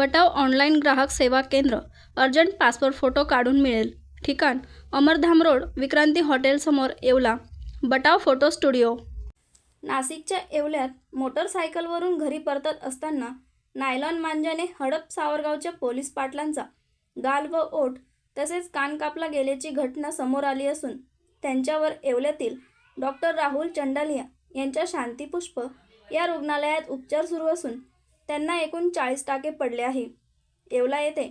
बटाव online ग्राहक सेवा केंद्र अर्जंट पासपोर्ट फोटो काढून मिळेल. ठिकाण अमरधाम रोड विक्रांती हॉटेलसमोर येवला. Batav photo studio. नाशिकच्या येवल्यात मोटरसायकलवरून घरी परतत असताना नायलॉन मांजाने हडप सावरगावच्या पोलीस पाटलांचा गाल व ओठ तसेच कान कापला गेल्याची घटना समोर आली असून त्यांच्यावर येवल्यातील डॉक्टर राहुल चंडालिया यांच्या शांतीपुष्प या रुग्णालयात उपचार सुरू असून त्यांना एकूण चाळीस टाके पडले आहे. येवला येथे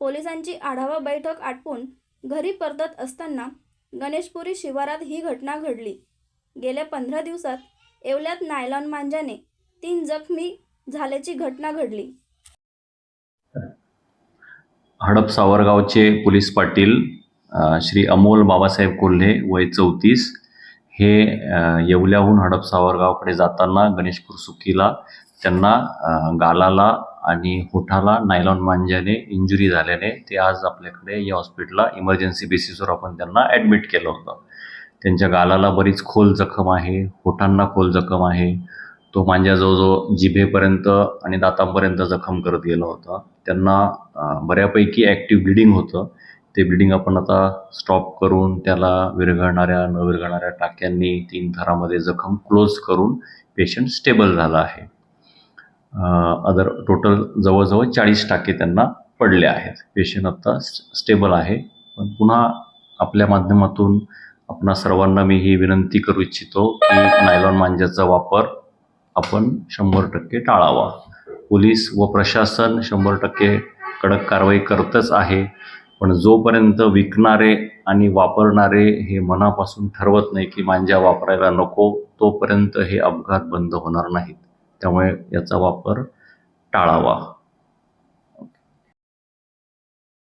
पोलिसांची आढावा बैठक आटपून घरी परतत असताना गणेशपुरी शिवारात ही घटना घडली. गेल्या पंधरा दिवसात येवल्यात नायलॉन मांजाने तीन जखमी झाल्याची घटना घडली. हडप सावरगावचे पोलीस पाटील श्री अमोल बाबासाहेब कोल्हे वय चौतीस हे येवल्याहून हडप सावरगावकडे जाताना गणेशपूर सुकीला त्यांना गालाला आणि होठाला नायलॉन मांज्याने इंजुरी झाल्याने ते आज आपल्याकडे या हॉस्पिटलला इमर्जन्सी बेसिसवर आपण त्यांना ॲडमिट केलं होतं. त्यांच्या गालाला बरीच खोल जखम आहे होठांना खोल जखम आहे. तो मांजा जवळजवळ जिभेपर्यंत आणि दातांपर्यंत जखम करत गेला होता. त्यांना बऱ्यापैकी ॲक्टिव्ह ब्लिडिंग होतं. ते ब्लिडिंग आपण आता स्टॉप करून त्याला विरघळणाऱ्या न विरघळणाऱ्या टाक्यांनी तीन थरामध्ये जखम क्लोज करून पेशंट स्टेबल झाला आहे. अदर टोटल जवळजवळ चाळीस टाके त्यांना पडले आहेत. पेशंट आता स्टेबल आहे. पण पुन्हा आपल्या माध्यमातून आपणा सर्वांना मी ही विनंती करू इच्छितो की नायलॉन मांजाचा वापर आपण शंभर टक्के टाळावा. पोलीस व प्रशासन शंभर टक्के कडक कारवाई करतच आहे. पण जोपर्यंत विकणारे आणि वापरणारे हे मनापासून ठरवत नाही की मांजा वापरायला नको तोपर्यंत हे अपघात बंद होणार नाहीत. त्यामुळे याचा वापर टाळावा.